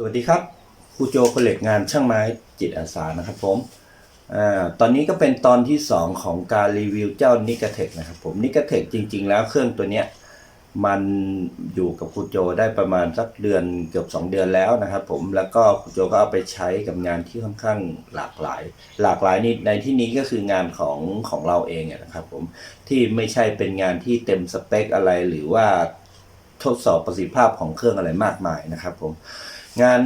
สวัสดีครับครูโจคนเหล็กงานช่างไม้จิตอาสานะครับผมอตอนนี้ก็เป็นตอนที่ 2 ของการรีวิวเจ้านิกเทคนะครับผมนิกเทคจริง ๆ แล้วเครื่องตัวเนี้ยมันอยู่กับครูโจได้ประมาณสักเดือนเกือบ 2 เดือนแล้วนะครับผมแล้วก็ครูโจก็เอาไปใช้กับงานที่ค่อนข้างหลากหลาย หลากหลายนี่ในที่นี้ก็คืองานของของเราเองนะครับผมที่ไม่ใช่เป็นงานที่เต็มสเปคอะไรหรือว่าทดสอบประสิทธิภาพของเครื่องอะไรมากมายนะครับผม งาน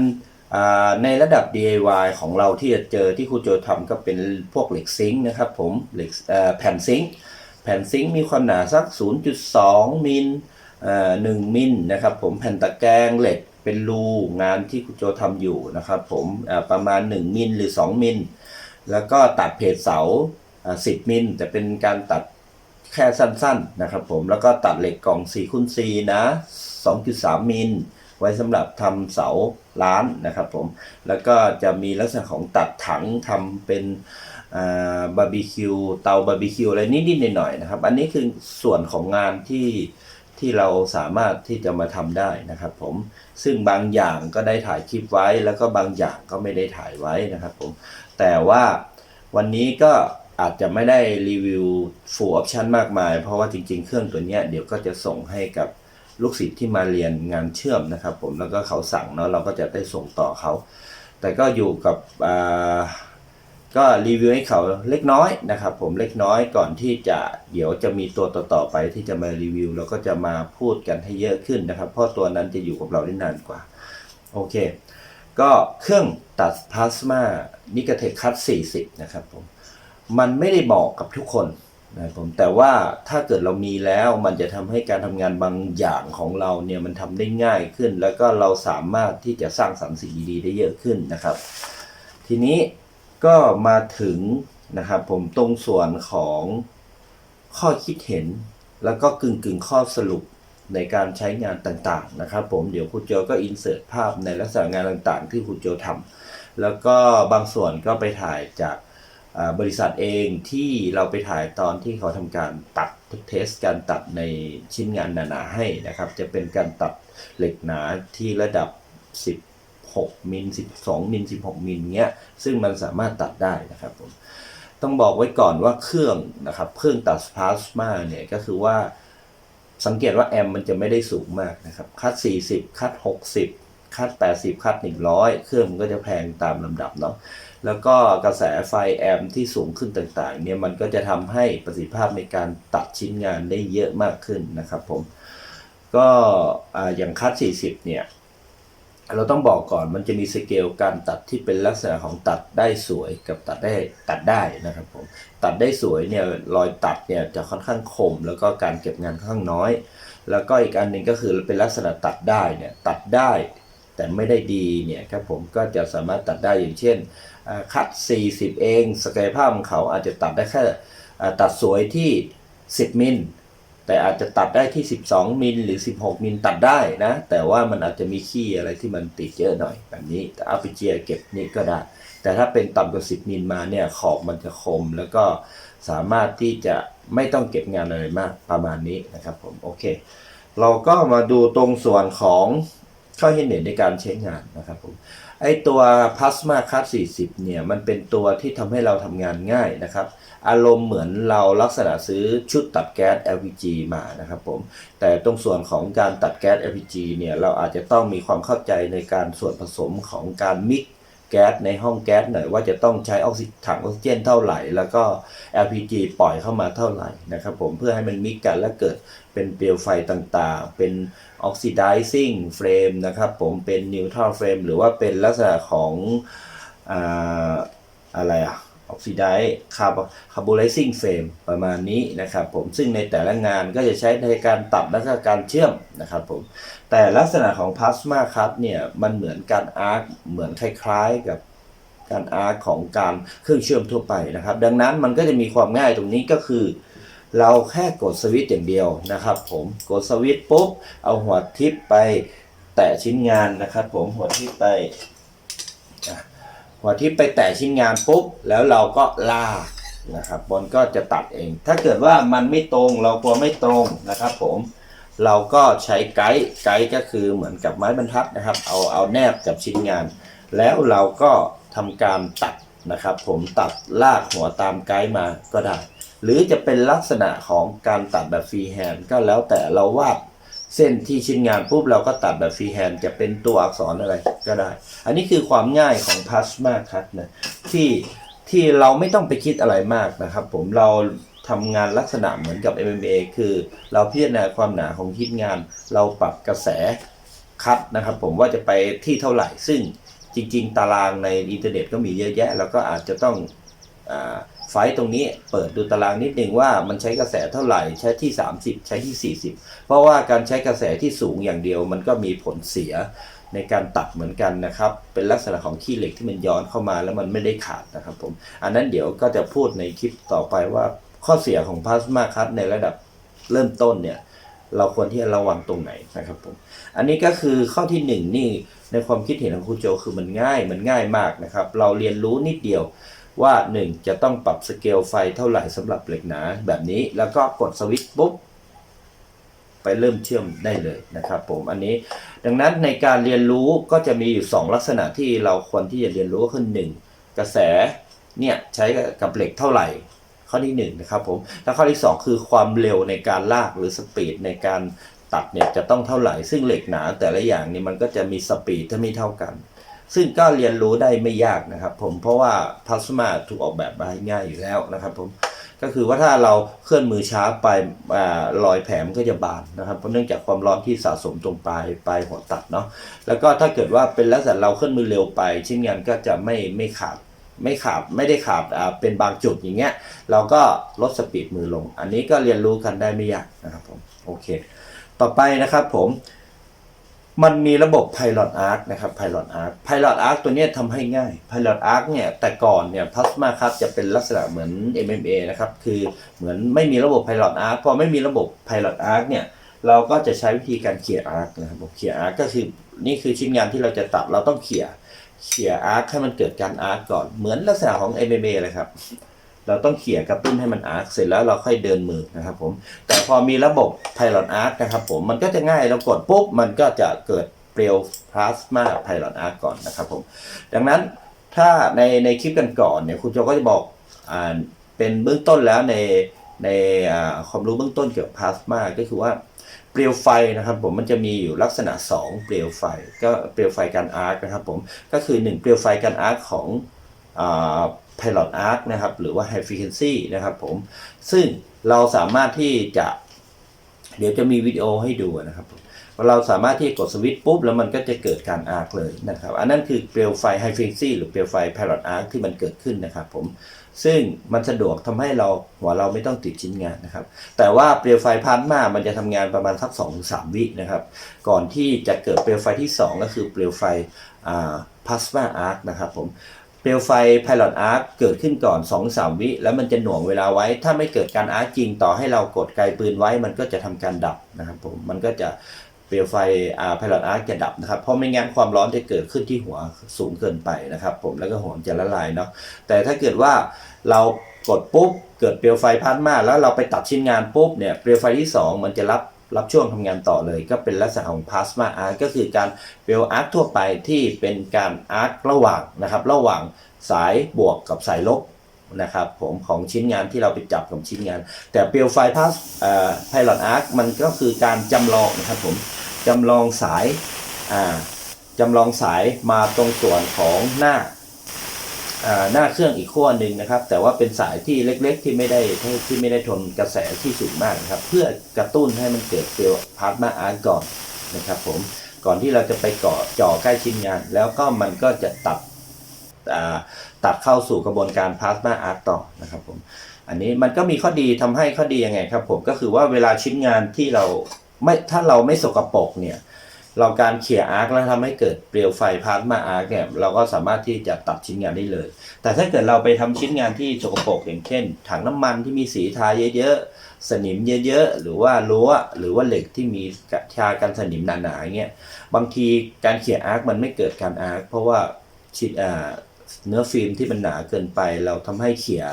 ในระดับ DIY ของเราที่จะเจอที่ครูโจทำก็เป็นพวกเหล็กซิงค์นะครับผมเหล็กแผ่นซิงค์แผ่นซิงค์มีความหนาสัก 0.2 มิลเอ่อ1มิลนะครับผมแผ่นตะแกรงเหล็กเป็นรูงานที่ครูโจทำอยู่นะครับผมประมาณ 1 มิลหรือ 2 มิลแล้วก็ตัดเพจเสาอ่า10 มิลแต่เป็นการตัดแค่สั้นๆนะครับผมแล้วก็ตัดเหล็กกล่อง4คูณ4นะ 2.3 มิล ไว้สำหรับทำเสาร้านนะครับผม แล้วก็จะมีลักษณะของตัดถังทำเป็นบาร์บีคิวเตาบาร์บีคิวอะไรนิดๆหน่อยๆนะครับ อันนี้คือส่วนของงานที่ที่เราสามารถที่จะมาทำได้นะครับผม ซึ่งบางอย่างก็ได้ถ่ายคลิปไว้ แล้วก็บางอย่างก็ไม่ได้ถ่ายไว้นะครับผม แต่ว่าวันนี้ก็อาจจะไม่ได้รีวิว full option มากมาย เพราะว่าจริงๆ เครื่องตัวนี้เดี๋ยวก็จะส่งให้กับ ลูกศิษย์ที่มาเรียนงานเชื่อมนะครับผมแล้วก็เขาสั่งเนาะเราก็จะได้ส่งต่อเขา แต่ก็อยู่กับก็รีวิวให้เขาเล็กน้อยนะครับผมเล็กน้อยก่อนที่จะเดี๋ยวจะมีตัวต่อๆไปที่จะมารีวิวเราก็จะมาพูดกันให้เยอะขึ้นนะครับ เพราะตัวนั้นจะอยู่กับเราได้นานกว่า โอเค ก็เครื่องตัดพลาสมานิกเทคคัต40 นะครับผมมันไม่ได้บอกกับทุกคน นะครับผมแต่ว่าถ้าเกิดเรามีแล้วมันจะทำให้การทำงานบางอย่างของเราเนี่ยมันทำได้ง่ายขึ้น แล้วก็เราสามารถที่จะสร้างสรรค์สิ่งดีๆได้เยอะขึ้นนะครับ ทีนี้ก็มาถึงนะครับผมตรงส่วนของข้อคิดเห็น แล้วก็กึ่งกึ่งๆข้อสรุปในการใช้งานต่างๆนะครับผมเดี๋ยวครูโจก็อินเสิร์ตภาพในลักษณะงานต่างๆ ที่ครูโจทำแล้วก็บางส่วนก็ไปถ่ายจาก บริษัทเองที่เราไปถ่ายตอนที่เขาทำการตัดเทสการตัดในชิ้นงานหนาๆให้นะครับ จะเป็นการตัดเหล็กหนาที่ระดับ 16 มิล 12 มิล 16 มิลเงี้ย ซึ่งมันสามารถตัดได้นะครับผมต้องบอกไว้ก่อนว่าเครื่องนะครับ เครื่องตัดพลาสมาเนี่ยก็คือว่าสังเกตว่าแอมมันจะไม่ได้สูงมากนะครับ คัด 40 คัด 60 คัด 80 คัด 100 เครื่องมันก็จะแพงตามลำดับเนาะ แล้วก็กระแสไฟแอมที่สูงขึ้นต่างๆเนี่ยมันก็จะทำให้ประสิทธิภาพในการตัดชิ้นงานได้เยอะมากขึ้นนะครับผมก็ออย่างคัด 40 เนี่ย เราต้องบอกก่อนมันจะมีสเกลการตัดที่เป็นลักษณะของตัดได้สวยกับตัดได้ตัดได้นะครับผมตัดได้สวยเนี่ยรอยตัดเนี่ยจะค่อนข้างคม แล้วก็การเก็บงานค่อนข้างน้อย แล้วก็อีกอันหนึ่งก็คือเป็นลักษณะตัดได้เนี่ยตัดได้ แต่ไม่ได้ดีเนี่ยครับผมก็จะสามารถตัดได้อย่างเช่น คัด 40 เองสกายภาพของเขาอาจจะตัดได้แค่ตัดสวยที่ 10 มิลแต่อาจจะตัดได้ที่ 12 มิลหรือ 16 มิลตัดได้นะ แต่ว่ามันอาจจะมีขี้อะไรที่มันติดเยอะหน่อยแบบนี้แต่อาไปเจียเก็บนี่ก็ได้ แต่ถ้าเป็นต่ำกว่า 10 มิลมาเนี่ยขอบมันจะคม แล้วก็สามารถที่จะไม่ต้องเก็บงานอะไรมากประมาณนี้นะครับผมโอเค เราก็มาดูตรงส่วนของข้อเห็นเห็นในการใช้งานนะครับผม ไอตัว Plasma Cut 40 เนี่ย มันเป็นตัวที่ทำให้เราทำงานง่ายนะครับ อารมณ์เหมือนเราลักษณะซื้อชุดตัดแก๊ส LPG มานะครับผม แต่ตรงส่วนของการตัดแก๊ส LPG เนี่ย เราอาจจะต้องมีความเข้าใจในการส่วนผสมของการมิก แก๊สในห้องแก๊สหน่อยว่าจะต้องใช้ออกซิถังออกซิเจนเท่าไหร่ แล้วก็ LPG ปล่อยเข้ามาเท่าไหร่นะครับผมเพื่อให้มันมิกกันและเกิดเป็นเปลวไฟต่างๆ เป็นออกซิไดซิ่งเฟรมนะครับผมเป็นนิวทรัลเฟรมหรือว่าเป็นลักษณะของอะไรอะ ไรอะ oxidize carb- carbonizing frame ประมาณนี้นะครับผมซึ่งในแต่ละงานก็จะใช้ในการตัดและก็การเชื่อมนะครับผมแต่ลักษณะของ plasma cut เนี่ยมันเหมือนการอาร์คเหมือนคล้ายๆกับการอาร์คของการเครื่องเชื่อมทั่วไปนะครับ ดังนั้นมันก็จะมีความง่ายตรงนี้ก็คือ เราแค่กดสวิตช์อย่างเดียวนะครับ ผมกดสวิตช์ปุ๊บเอาหัวทิปไปแตะชิ้นงานนะครับ ผมหัวทิปไป อะหัวทิปไปแตะชิ้นงานปุ๊บแล้วเราก็ลากนะครับบนก็จะตัดเอง ถ้าเกิดว่ามันไม่ตรงเรากลัวไม่ตรงนะครับผมเราก็ใช้ไกด์ไกด์ก็คือเหมือนกับไม้บรรทัดนะครับ เอาเอาแนบกับชิ้นงาน แล้วเราก็ทำการตัดนะครับ ผมตัดลากหัวตามไกด์มาก็ได้ หรือจะเป็นลักษณะของการตัดแบบฟรีแฮนด์ก็แล้วแต่เราวาด เส้นที่ชิ้นงานปุ๊บเราก็ตัดแบบฟรีแฮนด์จะเป็นตัวอักษรอะไรก็ได้ อันนี้คือความง่ายของ Plasma Cut นะที่ที่เราไม่ต้องไปคิดอะไรมากนะครับ ผมเราทำงานลักษณะเหมือนกับ MMA คือเราพิจารณาความหนาของชิ้นงาน เราปรับกระแสคัดนะครับ ผมว่าจะไปที่เท่าไหร่ ซึ่งจริง ๆ ตารางในอินเทอร์เน็ตก็มีเยอะแยะ แล้วก็อาจจะต้องอ่า ไฟตรงนี้เปิดดูตารางนิดนึงว่ามันใช้กระแสเท่าไหร่ใช้ที่ 30 ใช้ที่ 40 เพราะว่าการใช้กระแสที่สูงอย่างเดียว มันก็มีผลเสียในการตัดเหมือนกันนะครับ เป็นลักษณะของขี้เหล็กที่มันย้อนเข้ามาแล้วมันไม่ได้ขาดนะครับผม อันนั้นเดี๋ยวก็จะพูดในคลิปต่อไปว่าข้อเสียของพลาสมาคัตในระดับเริ่มต้นเนี่ย เราควรที่จะระวังตรงไหนนะครับผม อันนี้ก็คือข้อที่หนึ่งนี่ในความคิดเห็นของครูโจคือมันง่ายมันง่ายมากนะครับ เราเรียนรู้นิดเดียว ว่า 1 จะต้องปรับสเกลไฟเท่าไหร่สำหรับเหล็กหนาแบบนี้แล้วก็กดสวิตช์ปุ๊บ ไปเริ่มเชื่อมได้เลยนะครับผมอันนี้ ดังนั้นในการเรียนรู้ก็จะมีอยู่ 2 ลักษณะที่เราควรที่จะเรียนรู้ก็คือหนึ่งกระแสเนี่ยใช้กับเหล็กเท่าไหร่ข้อที่1นะครับผมแล้วข้อที่ 2 คือความเร็วในการลากหรือสปีดในการตัดเนี่ยจะต้องเท่าไหร่ ซึ่งเหล็กหนาแต่ละอย่างนี่มันก็จะมีสปีดที่ไม่เท่ากัน ซึ่งก็เรียนรู้ได้ไม่ยากนะครับผมเพราะว่าพลาสมาถูกออกแบบมาให้ง่ายอยู่แล้วนะครับผมก็คือว่าถ้าเราเคลื่อนมือช้าไปอารอยแผลมันก็จะบานนะครับเพราะเนื่องจากความร้อนที่สะสมตรงปลายปลายหัวตัดเนาะแล้วก็ถ้าเกิดว่าเป็นลักษณะเราเคลื่อนมือเร็วไปชิ้นงานก็จะไม่ไม่ขาดไม่ขาดไม่ได้ขาดอ่าเป็นบางจุดอย่างเงี้ยเราก็ลดสปีดมือลง อันนี้ก็เรียนรู้กันได้ไม่ยากนะครับผมโอเค ต่อไปนะครับผม มันมีระบบ Pilot Arc นะครับ Pilot Arc Pilot Arc ตัวนี้ทำให้ง่าย Pilot Arc เนี่ยแต่ก่อนเนี่ย Plasma ครับจะเป็นลักษณะเหมือน MMA นะครับ คือเหมือนไม่มีระบบ Pilot Arc พอไม่มีระบบ Pilot Arc เนี่ย เราก็จะใช้วิธีการเขี่ย arc นะครับเขี่ย arc ก็คือนี่คือชิ้นงานที่เราจะตัดเราต้องเขี่ยเขี่ย arc ให้มันเกิดการ arc ก่อนเหมือนลักษณะของ MMA เลยครับ เราต้องเขี่ยกระตุ้นให้มัน arc เสร็จแล้วเราค่อยเดินมือนะครับผมแต่พอมีระบบ Pilot Arc นะครับผมมันก็จะง่ายเรากดปุ๊บมันก็จะเกิดเปลวพลาสมา Pilot Arc ก่อนนะครับผมดังนั้นถ้าในในคลิปกันก่อนเนี่ยคุณโจก็จะบอกอ่าเป็นเบื้องต้นแล้วในในอ่าความรู้เบื้องต้นเกี่ยวกับพลาสมาก็คือว่าเปลวไฟนะครับผมมันจะมีอยู่ลักษณะ 2 เปลวไฟ ก็เปลวไฟการอาร์คนะครับผมก็คือ 1 เปลวไฟการอาร์คของอ่า Pilot Arc นะครับ หรือว่า High Frequency นะครับผม ซึ่งเราสามารถที่จะ เดี๋ยวจะมีวิดีโอให้ดูนะครับเราสามารถที่กดสวิตช์ปุ๊บ แล้วมันก็จะเกิดการอาร์คเลยนะครับ อันนั้นคือเปลวไฟ High Frequency หรือเปลวไฟ Pilot Arc ที่มันเกิดขึ้นนะครับผม ซึ่งมันสะดวกทำให้เราหัวเราไม่ต้องติดชิ้นงานนะครับ แต่ว่าเปลวไฟพลาสมามันจะทำงานประมาณสัก2-3วินะครับ ก่อนที่จะเกิดเปลวไฟที่ 2 ก็คือเปลวไฟพลาสมาอาร์คนะครับผม เปลวไฟ Pilot Arc เกิดขึ้นก่อน 2-3 วิ แล้วมันจะหน่วงเวลาไว้ ถ้าไม่เกิดการอาร์จริงต่อให้เรากดไกลปืนไว้ มันก็จะทำการดับนะครับผม มันก็จะเปลวไฟอ่า Pilot Arc จะดับนะครับ เพราะไม่งั้นความร้อนจะเกิดขึ้นที่หัวสูงเกินไปนะครับผม แล้วก็หัวจะละลายเนาะ แต่ถ้าเกิดว่าเรากดปุ๊บ เกิดเปลวไฟพลาสมาแล้วเราไปตัดชิ้นงานปุ๊บเนี่ย เปลวไฟที่ 2 มันจะรับ รับช่วงทำงานต่อเลย ก็เป็นลักษณะของพลาสมาอาร์ก็คือการเปลวอาร์คทั่วไปที่เป็นการอาร์คระหว่างนะครับระหว่างสายบวกกับสายลบนะครับผมของชิ้นงานที่เราไปจับกับชิ้นงาน แต่เปลวไฟพลาสเอ่อไพลอตอาร์คมันก็คือการจำลองนะครับผมจำลองสายอ่าจำลองสายมาตรงส่วนของหน้า หน้าเครื่องอีกขั้วหนึ่งนะครับ แต่ว่าเป็นสายที่เล็กๆ ที่ไม่ได้ที่ไม่ได้ทนกระแสที่สูงมากนะครับ เพื่อกระตุ้นให้มันเกิดเปลวพลาสมาอาร์ก่อนนะครับผมก่อนที่เราจะไปเกาะจ่อใกล้ชิ้นงาน แล้วก็มันก็จะตัดตัดเข้าสู่กระบวนการพลาสมาอาร์ต่อนะครับผมอันนี้มันก็มีข้อดีทำให้ข้อดียังไงครับผมก็คือว่าเวลาชิ้นงานที่เราไม่ถ้าเราไม่สกปรกเนี่ย เราการเขี่ยอาร์คแล้วทำให้เกิดเปลวไฟพาสมาอาร์คเนี่ยเราก็สามารถที่จะตัดชิ้นงานได้เลย แต่ถ้าเกิดเราไปทำชิ้นงานที่สกปรกอย่างเช่น ถังน้ำมันที่มีสีทาเยอะๆ สนิมเยอะๆ หรือว่ารั้วหรือว่าเหล็กที่มีกระทากันสนิมหนาๆเงี้ย บางทีการเขี่ยอาร์คมันไม่เกิดการอาร์คเพราะว่าชิ้นอ่า เนื้อฟิล์มที่มันหนาเกินไป เราทำให้เขี่ย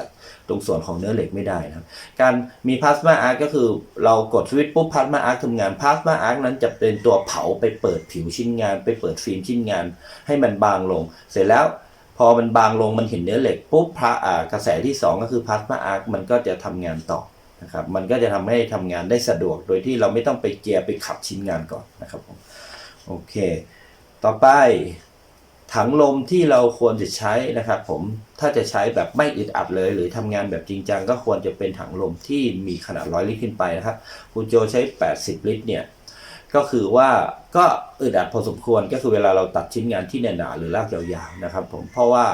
ตรงส่วนของเนื้อเหล็กไม่ได้นะครับ การมีพลาสมาอาร์ก็คือเรากดสวิตช์ปุ๊บพลาสมาอาร์ทำงานพลาสมาอาร์นั้นจะเป็นตัวเผาไปเปิดผิวชิ้นงาน ไปเปิดฟิล์มชิ้นงาน ให้มันบางลง เสร็จแล้วพอมันบางลงมันเห็นเนื้อเหล็กปุ๊บพระอากระแสที่ 2 ก็คือพลาสมาอาร์คมันก็จะทำงานต่อนะครับมันก็จะทำให้ทำงานได้สะดวกโดยที่เราไม่ต้องไปเจียไปขับชิ้นงานก่อนนะครับผมโอเค ต่อไป ถังลมที่เราควรจะใช้นะครับผมถ้าจะใช้แบบไม่อึดอัดเลย หรือทำงานแบบจริงจังก็ควรจะเป็นถังลมที่มีขนาดร้อยลิตรขึ้นไปนะครับคุณโจใช้ 80 ลิตรเนี่ยก็คือว่าก็อึดอัดพอสมควรก็คือเวลาเราตัดชิ้นงานที่หนาๆหรือลากยาวๆนะครับผมเพราะว่า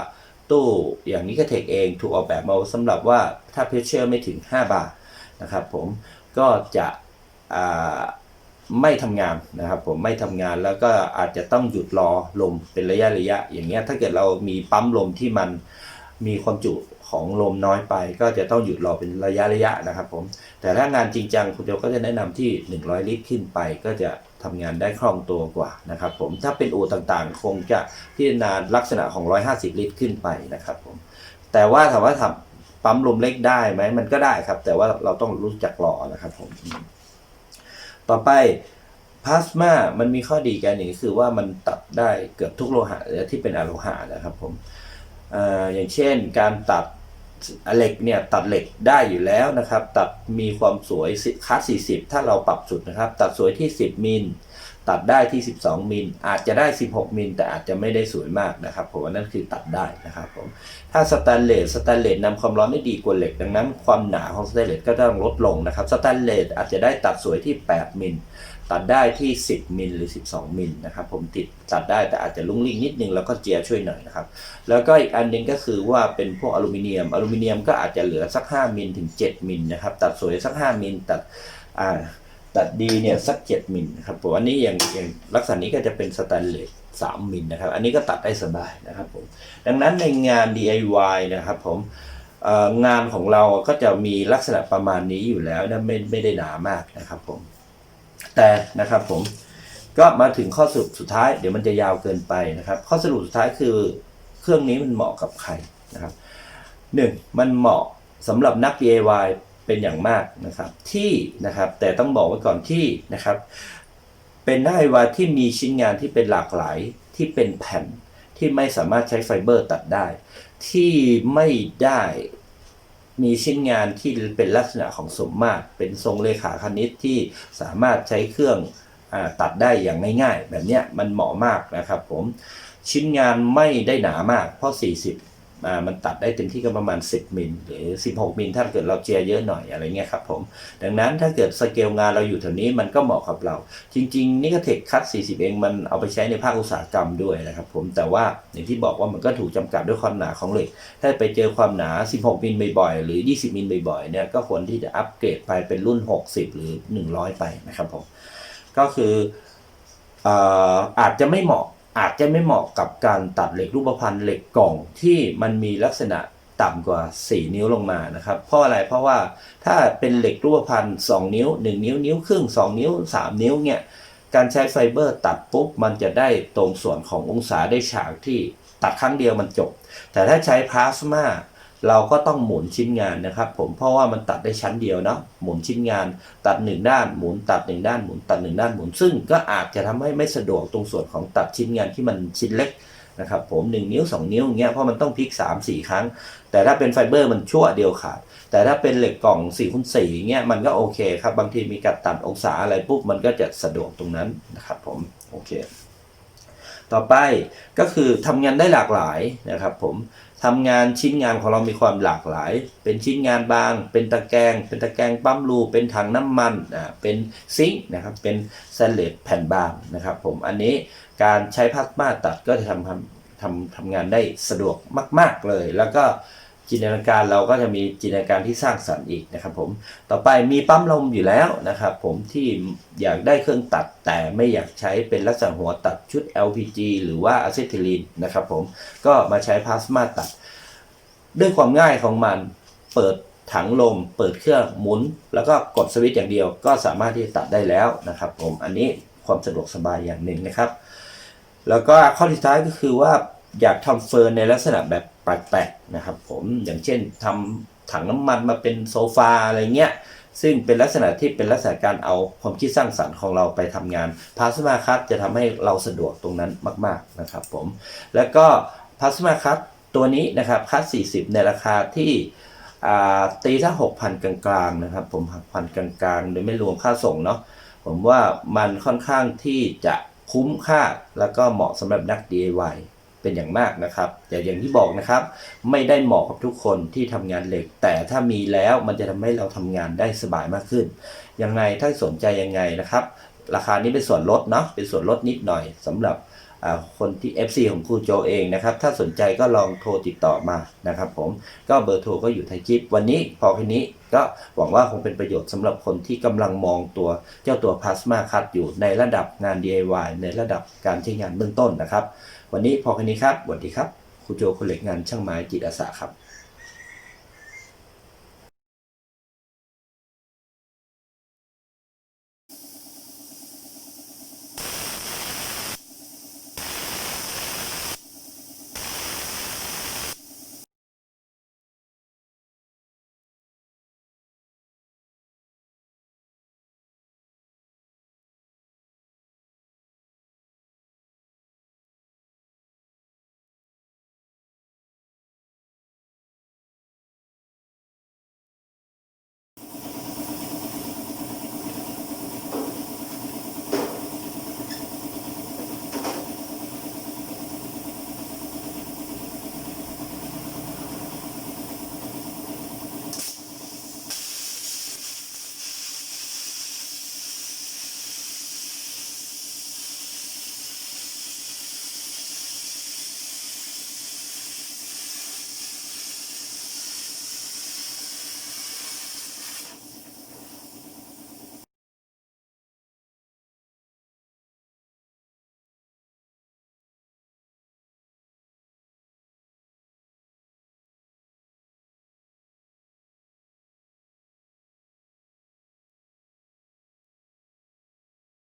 ตู้อย่างนี้ก็เทคเองถูกออกแบบมาสำหรับว่าถ้าเพชเชอร์ไม่ถึง 5 บาทนะครับผมก็จะอ่า ไม่ทำงานนะครับผมไม่ทำงานแล้วก็อาจจะต้องหยุดรอลมเป็นระยะระยะ อย่างเงี้ยถ้าเกิดเรามีปั๊มลมที่มันมีความจุของลมน้อยไปก็จะต้องหยุดรอเป็นระยะระยะนะครับผมแต่ถ้างานจริงจังคุณโจก็จะแนะนำที่ 100 ลิตรขึ้นไปก็จะทำงานได้คล่องตัวกว่านะครับผมถ้าเป็นอู่ต่างๆ คงจะพิจารณาลักษณะของ 150 ลิตรขึ้นไปนะครับผมแต่ว่าถามว่าทำปั๊มลมเล็กได้ไหมมันก็ได้ครับ แต่ว่าเราต้องรู้จักรอนะครับผม ต่อไปพลาสมา มันมีข้อดีกันหนึ่งคือว่ามันตัดได้เกือบทุกโลหะที่เป็นอะโลหะนะครับผมอออย่างเช่น การตัดเหล็กเนี่ยตัดเหล็กได้อยู่แล้วนะครับ ตัดมีความสวยคัส40 ถ้าเราปรับสุดนะครับ ตัดสวยที่ 10 มิล ตัดได้ที่ 12 มิล อาจจะได้ 16 มิล แต่อาจจะไม่ได้สวยมากนะครับผมนนั้นคือตัดได้นะครับผม ถ้าสแตนเลส สแตนเลสนำความร้อนได้ดีกว่าเหล็ก ดังนั้นความหนาของสแตนเลสก็ต้องลดลงนะครับ สแตนเลสอาจจะได้ตัดสวยที่ 8 มิล ตัดได้ที่ 10 มิลหรือ 12 มิลนะครับผมติดตัดได้แต่อาจจะลุ่งลิงนิดนึงแล้วก็เจียช่วยหน่อยนะครับ แล้วก็อีกอันหนึงก็คือว่าเป็นพวกอลูมิเนียม อลูมิเนียมก็อาจจะเหลือสัก 5 มิลถึง 7 มิลนะครับ ตัดสวยสัก 5 มิล ตัดอ่า ตัดดีเนี่ยสัก7มิลนะครับผมอันนี้อย่างอย่างลักษณะนี้ก็จะเป็นสแตนเลส3มิลนะครับ อันนี้ก็ตัดได้สบายนะครับผมดังนั้นในงาน DIY นะครับผมงานของเราก็จะมีลักษณะประมาณนี้อยู่แล้วนะไม่ไม่ได้หนามากนะครับผมแต่นะครับผมก็มาถึงข้อสรุปสุดท้ายเดี๋ยวมันจะยาวเกินไปนะครับ ข้อสรุปสุดท้ายคือเครื่องนี้มันเหมาะกับใครนะครับหนึ่งมันเหมาะสำหรับนัก DIY เป็นอย่างมากนะครับ ที่นะครับแต่ต้องบอกไว้ก่อนที่นะครับ เป็นนัก DIY ที่มีชิ้นงานที่เป็นหลากหลายที่เป็นแผ่นที่ไม่สามารถใช้ไฟเบอร์ตัดได้ ที่ไม่ได้มีชิ้นงานที่เป็นลักษณะของสมมาตร เป็นทรงเลขาคณิตที่สามารถใช้เครื่องอตัดได้อย่างง่ายๆ แบบเนี้ยมันเหมาะมากนะครับผมชิ้นงานไม่ได้หนามากเพราะ 40 มันตัดได้เต็มที่ก็ประมาณ 10 มิลหรือ 16 มิลถ้าเกิดเราเจียเยอะหน่อยอะไรเงี้ยครับผม ดังนั้นถ้าเกิดสเกลงานเราอยู่แถวนี้มันก็เหมาะกับเรา จริงๆนี่ก็เทคคัต40 เองมันเอาไปใช้ในภาคอุตสาหกรรมด้วยนะครับผมแต่ว่าอย่างที่บอกว่ามันก็ถูกจำกัดด้วยความหนาของเหล็ก ถ้าไปเจอความหนา 16 มิลบ่อยๆ หรือ 20 มิลบ่อยๆเนี่ยก็ควรที่จะอัปเกรดไปเป็นรุ่น 60 หรือ 100 ไปนะครับผมก็คือออาจจะไม่เหมาะ อาจจะไม่เหมาะกับการตัดเหล็กรูปพรรณเหล็กกล่องที่มันมีลักษณะต่ำกว่า 4 นิ้วลงมานะครับเพราะอะไรเพราะว่าถ้าเป็นเหล็กรูปพรรณ2นิ้ว 1 นิ้วนิ้วครึ่ง 2 นิ้ว 3 นิ้วเนี่ยการใช้ไฟเบอร์ตัดปุ๊บมันจะได้ตรงส่วนขององศาได้ฉากที่ตัดครั้งเดียวมันจบ แต่ถ้าใช้พลาสมา เราก็ต้องหมุนชิ้นงานนะครับ ผมเพราะว่ามันตัดได้ชั้นเดียวเนาะหมุนชิ้นงาน ตัดหนึ่งด้านหมุนตัดหนึ่งด้านหมุนตัดหนึ่งด้านหมุนซึ่งก็อาจจะทำให้ไม่สะดวกตรงส่วนของตัดชิ้นงานที่มันชิ้นเล็กนะครับผมหนึ่งนิ้วสองนิ้วอย่างเงี้ยเพราะมันต้องพลิกสามสี่ครั้ง แต่ถ้าเป็นไฟเบอร์มันชั่วเดียวขาด แต่ถ้าเป็นเหล็กกล่อง4คูณ4อย่างเงี้ยมันก็โอเคครับ บางทีมีการตัดองศาอะไรปุ๊บมันก็จะสะดวกตรงนั้นนะครับผมโอเค ต่อไปก็คือทำงานได้หลากหลายนะครับผมทำงานชิ้นงานของเรามีความหลากหลาย เป็นชิ้นงานบาง เป็นตะแกรง เป็นตะแกรงปั๊มรู เป็นถังน้ำมันอ่าเป็นซิงค์นะครับ เป็นแซนเลตแผ่นบางนะครับผม อันนี้การใช้พลาสมาตัดก็จะทำทำทำทำงานได้สะดวกมาก ๆเลย แล้วก็ จินตนาการเราก็จะมีจินตนาการที่สร้างสรรค์อีกนะครับผมต่อไปมีปั๊มลมอยู่แล้วนะครับผมที่อยากได้เครื่องตัดแต่ไม่อยากใช้เป็นลักษณะหัวตัดชุด LPG หรือว่าอะเซทิลีนนะครับผมก็มาใช้พลาสมาตัด ด้วยความง่ายของมันเปิดถังลม เปิดเครื่องหมุน แล้วก็กดสวิตช์อย่างเดียว ก็สามารถที่จะตัดได้แล้วนะครับผมอันนี้ความสะดวกสบายอย่างหนึ่งนะครับ แล้วก็ข้อที่ท้ายก็คือว่าอยากทำเฟิร์นในลักษณะแบบ แปลกๆนะครับผมอย่างเช่นทถังน้ำมันมาเป็นโซฟาอะไรเงี้ยซึ่งเป็นลักษณะที่เป็นลักษณะการเอาความคิดสร้างสรรค์ของเราไปทำงานพาสมาคัตจะทำให้เราสะดวกตรงนั้นมาก ๆนะครับผมแล้วก็พาสมาคัตตัวนี้นะครับคัต40 ในราคาที่ตีถ้า 6,000 กลางๆนะครับผม6,000 กลางๆ โดยไม่รวมค่าส่งเนาะผมว่ามันค่อนข้างที่จะคุ้มค่าแล้วก็เหมาะสำหรับนัก DIY เป็นอย่างมากนะครับแต่อย่างที่บอกนะครับ ไม่ได้เหมาะกับทุกคนที่ทำงานเหล็ก แต่ถ้ามีแล้วมันจะทำให้เราทำงานได้สบายมากขึ้น ยังไงถ้าสนใจยังไงนะครับ ราคานี้เป็นส่วนลดเนาะเป็นส่วนลดนิดหน่อยสำหรับคนที่ FC ของครูโจเองนะครับ ถ้าสนใจก็ลองโทรติดต่อมานะครับ ผมก็เบอร์โทรก็อยู่ท้ายคลิป วันนี้พอแค่นี้ก็หวังว่าคงเป็นประโยชน์สำหรับคนที่กำลังมองตัวเจ้าตัวพลาสมาคัตอยู่ในระดับงาน DIY ในระดับการใช้งานเบื้องต้นนะครับ วันนี้พอแค่นี้ครับสวัสดีครับครูโจคนเหล็กงานช่างไม้จิตอาสาครับ